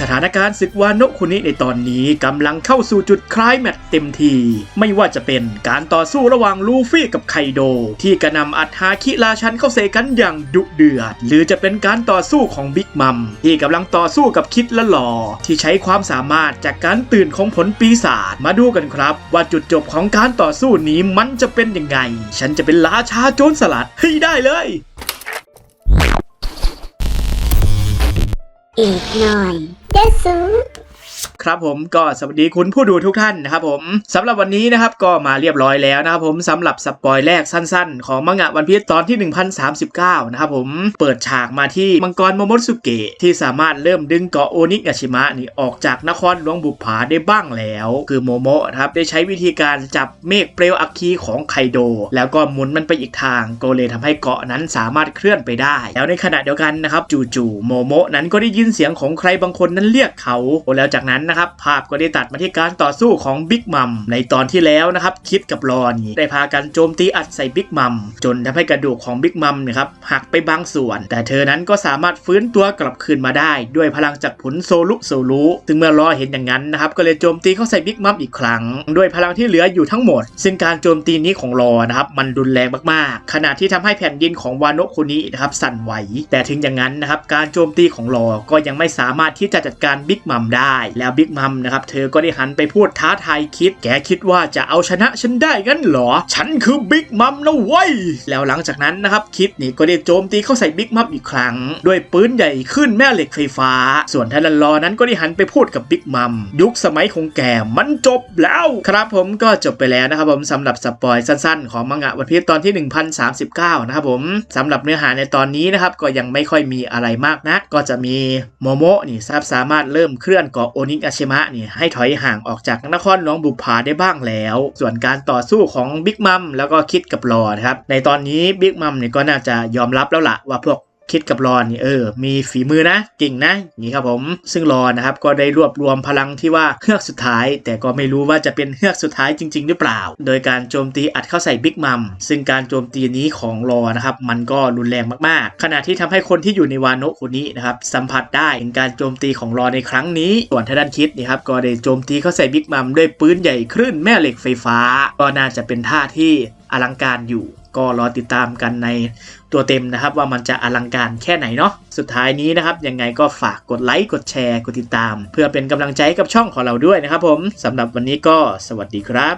สถานการณ์ศึกวาโนะคุนิในตอนนี้กำลังเข้าสู่จุดคลายแมตช์เต็มที ไม่ว่าจะเป็นการต่อสู้ระหว่างลูฟี่กับไคโด ที่กระนำอัดฮาคิราชันเข้าเซกันอย่างดุเดือด หรือจะเป็นการต่อสู้ของบิ๊กมัมที่กำลังต่อสู้กับคิดและหลอที่ใช้ความสามารถจากการตื่นของผลปีศาจมาดูกันครับ ว่าจุดจบของการต่อสู้นี้มันจะเป็นยังไง ฉันจะเป็นราชาโจรสลัดให้ได้เลยอีกหน่อย เดซู ครับผมก็สวัสดีคุณผู้ดูทุกท่านนะครับผมสำหรับวันนี้นะครับก็มาเรียบร้อยแล้วนะครับผมสำหรับสปอยแรกสั้นๆ ของมังงะวันพีชตอนที่ 1039 นะครับผมเปิดฉากมาที่มังกรโมโมตสุเกะที่สามารถเริ่มดึงเกาะโอนิกาชิมะนี่ออกจากนครหลวงบุปผาได้บ้างแล้ว คือโมโมะครับได้ใช้วิธีการจับเมฆเปลวอัคคีของไคโด แล้วก็หมุนมันไปอีกทางก็เลยทำให้เกาะนั้นสามารถเคลื่อนไปได้ แล้วในขณะเดียวกันนะครับจู่ๆโมโมะนั้นก็ได้ยินเสียงของใครบางคนนั้นเรียกเขาแล้วจากนั้นนะครับภาพก็ได้ตัดมาที่การต่อสู้ของบิ๊กมัมในตอนที่แล้วนะครับคิดกับรอนี่ได้พากันโจมตีอัดใส่บิ๊กมัมจนทำให้กระดูกของบิ๊กมัมนะครับหักไปบางส่วน แต่เธอนั้นก็สามารถฟื้นตัวกลับคืนมาได้ ด้วยพลังจากผลโซลุโซลุซึ่งเมื่อรอเห็นอย่างนั้นนะครับก็เลยโจมตีเข้าใส่บิ๊กมัมอีกครั้ง ด้วยพลังที่เหลืออยู่ทั้งหมด ซึ่งการโจมตีนี้ของรอนะครับมันรุนแรงมากๆ ขณะที่ทำให้แผ่นดินของวานโนะคุนินะครับสั่นไหว แต่ถึงอย่างนั้นนะครับการโจมตีของรอก็ยังไม่สามารถที่จะจัดการบิ๊กมัมได้แล้วบิ๊กมัมนะครับเธอก็ได้หันไปพูดท้าทายคิด แกคิดว่าจะเอาชนะฉันได้งั้นหรอ ฉันคือบิ๊กมัมนะเว้ยแล้วหลังจากนั้นนะครับคิดนี่ก็ได้โจมตีเข้าใส่บิ๊กมัมอีกครั้ง ด้วยปืนใหญ่ขึ้นแม่เหล็กไฟฟ้า ส่วนทันรอนั้นก็ได้หันไปพูดกับบิ๊กมัมยุคสมัยของแกมันจบแล้วครับผมก็จบไปแล้วนะครับผมสำหรับสปอยสั้นๆ ของมังงะวันพีชตอนที่ 1039 นะครับผมสำหรับเนื้อหาในตอนนี้นะครับก็ยังไม่ค่อยมีอะไรมากนักก็จะมีโมโมะนี่ทราบสามารถเริ่มเคลื่อนเกาะโอนิกอาชิมะนี่ให้ถอยห่างออกจากนครหลวงบุปผาได้บ้างแล้ว ส่วนการต่อสู้ของบิ๊กมัมแล้วก็คิดกับรอนะครับในตอนนี้บิ๊กมัมเนี่ยก็น่าจะยอมรับแล้วละว่าพวก คิดกับรอนนี่เออ มีฝีมือนะเก่งนะอย่างนี้ครับผม ซึ่งรอนนะครับก็ได้รวบรวมพลังที่ว่าเฮือกสุดท้าย แต่ก็ไม่รู้ว่าจะเป็นเฮือกสุดท้ายจริง ๆ หรือเปล่า โดยการโจมตีอัดเข้าใส่บิ๊กมัมซึ่งการโจมตีนี้ของรอนะครับมันก็รุนแรงมากๆ ขณะที่ทำให้คนที่อยู่ในวานโนะคนนี้นะครับสัมผัสได้ถึงการโจมตีของรอในครั้งนี้ ส่วนทางด้านคิดนี่ครับก็ได้โจมตีเข้าใส่บิ๊กมัมด้วยปืนใหญ่คลื่นแม่เหล็กไฟฟ้า ก็น่าจะเป็นท่าที่อลังการอยู่ ก็รอติดตามกันในตัวเต็มนะครับ ว่ามันจะอลังการแค่ไหนเนาะสุดท้ายนี้นะครับ ยังไงก็ฝากกดไลค์กดแชร์กดติดตาม เพื่อเป็นกำลังใจกับช่องของเราด้วยนะครับผมสำหรับวันนี้ก็สวัสดีครับ